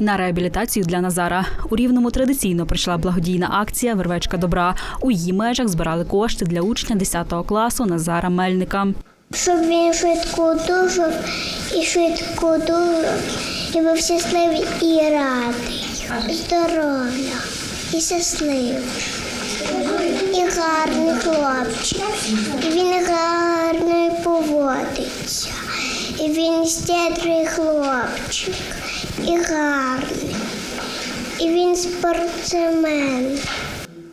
На реабілітацію для Назара у рівному традиційно прийшла благодійна акція Вервечка добра. У її межах збирали кошти для учня 10 класу Назара Мельника. щоб він швидко одужав і швидко одужав, і був щасливий і радий, здоров'я і щасливий. І гарний хлопчик. І він гарно поводиться. І він щедрий хлопчик. І гарний. І він спортсмен.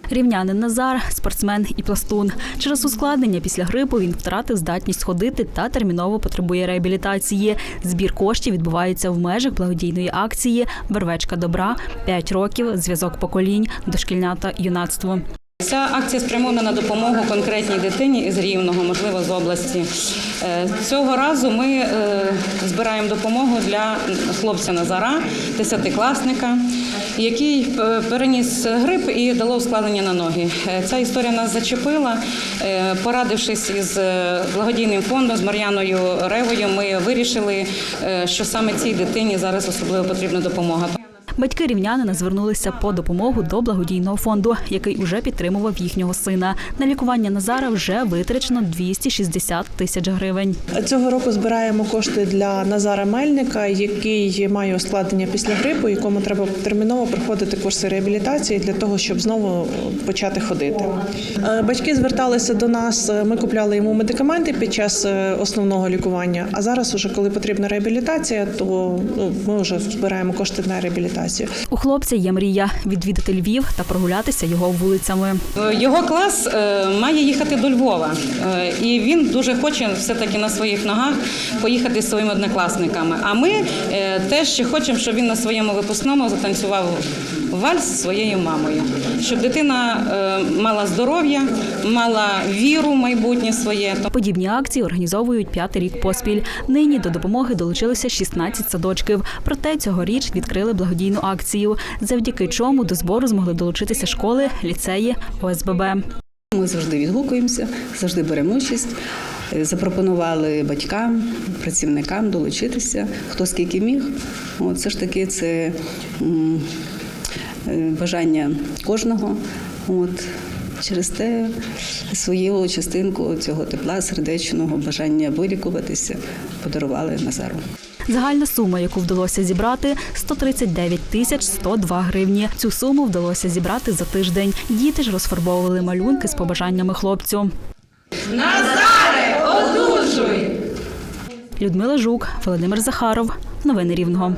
Рівнянин Назар спортсмен і пластун. Через ускладнення після грипу він втратив здатність ходити та терміново потребує реабілітації. Збір коштів відбувається в межах благодійної акції Вервечка добра 5 років, зв'язок поколінь, дошкільнята юнацтво. Ця акція спрямована на допомогу конкретній дитині із Рівного, можливо, з області. Е, Цього разу ми е, збираємо допомогу для хлопця Назара, десятикласника, який е, переніс грип і дало ускладнення на ноги. Ця історія нас зачепила. Порадившись із благодійним фондом з Мар'яною Ревою, ми вирішили, що саме цій дитині зараз особливо потрібна допомога. Батьки рівнянина звернулися по допомогу до благодійного фонду, який уже підтримував їхнього сина. На лікування Назара вже витрачено 260 тисяч гривень. Цього року збираємо кошти для Назара Мельника, який має ускладнення після грипу, якому треба терміново проходити курси реабілітації для того, щоб знову почати ходити. Е, Батьки зверталися до нас. е, Ми купляли йому медикаменти під час е, основного лікування. А зараз, уже коли потрібна реабілітація, то ну, ми вже збираємо кошти на реабілітацію. У хлопця є мрія відвідати Львів та прогулятися його вулицями. Е, Його клас е, має їхати до Львова, Е, і він дуже хоче все-таки на своїх ногах поїхати з своїми однокласниками. А ми теж ще хочемо, щоб він на своєму випускному затанцював вальс зі своєю мамою, щоб дитина е, мала здоров'я, мала віру в майбутнє своє. Подібні акції організовують п'ятий рік поспіль. Нині до допомоги долучилися 16 садочків. Проте цьогоріч відкрили благодійну акцію, завдяки чому до збору змогли долучитися школи, ліцеї, ОСББ. Ми завжди відгукуємося, завжди беремо участь. Е, Запропонували батькам, працівникам долучитися, хто скільки міг. От, все ж таки це бажання кожного. От, через те свою частинку цього тепла, сердечного бажання вилікуватися подарували Назару. Загальна сума, яку вдалося зібрати, 139 тисяч 102 гривні. Цю суму вдалося зібрати за тиждень. Діти ж розфарбовували малюнки з побажаннями хлопцю. Назаре, одужуй! Людмила Жук, Володимир Захаров. Новини Рівного.